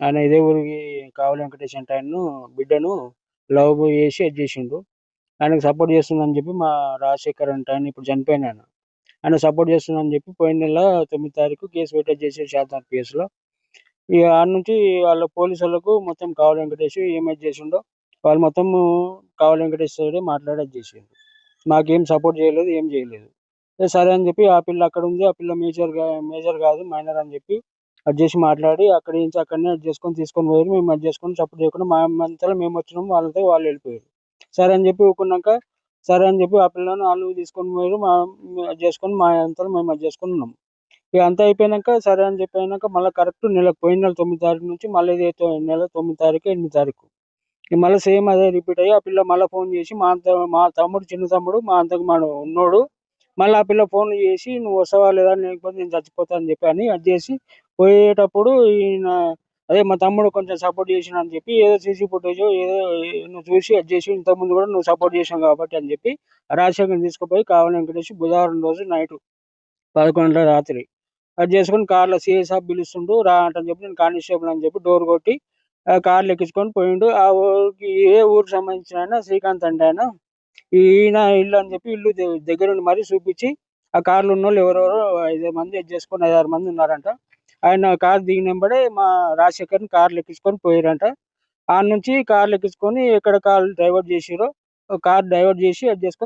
ఆయన ఇదే ఊరికి కావలి వెంకటేష్ అంటే ఆయన్ను బిడ్డను లవ్ చేసి అది చేసిండు. ఆయనకు సపోర్ట్ చేస్తుందని చెప్పి మా రాజశేఖర్ అంటే ఆయన ఇప్పుడు చనిపోయిన ఆయన. ఆయన సపోర్ట్ చేస్తుందని చెప్పి పోయిన నెల తొమ్మిది తారీఖు కేసు పెట్టే చేసే శాతం కేసులో ఇక ఆడ నుంచి వాళ్ళ పోలీసు వాళ్ళకు మొత్తం కావలి వెంకటేష్ ఏమైతే చేసిండో వాళ్ళు మొత్తం కావలి వెంకటేష్ సైడే మాట్లాడేది చేసిండు. మాకేం సపోర్ట్ చేయలేదు ఏం చేయలేదు. సరే అని చెప్పి ఆ పిల్ల అక్కడ ఉంది ఆ పిల్ల మేజర్ మేజర్ కాదు మైనర్ అని చెప్పి అది చేసి మాట్లాడి అక్కడ నుంచి అక్కడనే అది చేసుకొని తీసుకొని పోయారు. మేము అది చేసుకొని సపోర్ట్ చేయకుండా మా అంతలో మేము వచ్చినాము. వాళ్ళతో వాళ్ళు వెళ్ళిపోయారు. సరే అని చెప్పి ఊరుకున్నాక సరే అని చెప్పి ఆ పిల్లని వాళ్ళు తీసుకొని పోయారు. మా అది చేసుకొని మా అంతా మేము అది చేసుకొని ఉన్నాం ఇక అంతా అయిపోయినాక సరే అని చెప్పి అయినాక మళ్ళీ కరెక్ట్ నెల పోయిన నెల తొమ్మిది తారీఖు నుంచి మళ్ళీ ఇదే నెల తొమ్మిది తారీఖు ఎనిమిది తారీఖు. ఇక మళ్ళీ సేమ్ అదే రిపీట్ అయ్యి ఆ పిల్ల మళ్ళీ ఫోన్ చేసి మా అంత మా తమ్ముడు చిన్న తమ్ముడు మా అంతకు మా ఉన్నోడు మళ్ళీ ఆ పిల్ల ఫోన్ చేసి నువ్వు వస్తావా లేదా? లేకపోతే నేను చచ్చిపోతా అని చెప్పి అని అది చేసి పోయేటప్పుడు ఈయన అదే మా తమ్ముడు కొంచెం సపోర్ట్ చేసిన అని చెప్పి ఏదో సీసీ ఫుటేజ్ ఏదో నువ్వు చూసి అది చేసి ఇంతకుముందు కూడా నువ్వు సపోర్ట్ చేసావు కాబట్టి అని చెప్పి రాజశేఖర్ని తీసుకుపోయి కావాలి వెంకటేష్ బుధవారం రోజు నైట్ పదకొండు రాత్రి. అది చేసుకొని కార్లో సిఐ సాబ్ పిలుస్తుండు రా అంటని చెప్పి నేను కానిస్టేబుల్ అని చెప్పి డోర్ కొట్టి ఆ కార్లు ఎక్కించుకొని పోయిండు. ఆ ఊరికి ఏ ఊరికి సంబంధించిన ఆయన శ్రీకాంత్ అంటే ఆయన ఈయన ఇల్లు అని చెప్పి ఇల్లు దగ్గరుండి మరీ చూపించి ఆ కార్లు ఉన్న వాళ్ళు ఎవరెవరో ఐదు మంది అది చేసుకొని ఐదారు మంది ఉన్నారంట. ఆయన కార్ దిగినంబడే మా రాజశేఖర్ని కార్లు ఎక్కించుకొని పోయారంట. ఆ నుంచి కార్లు ఎక్కించుకొని ఎక్కడ కార్ డైవర్ట్ చేసిరో కార్ డైవర్ట్ చేసి అది చేసుకొని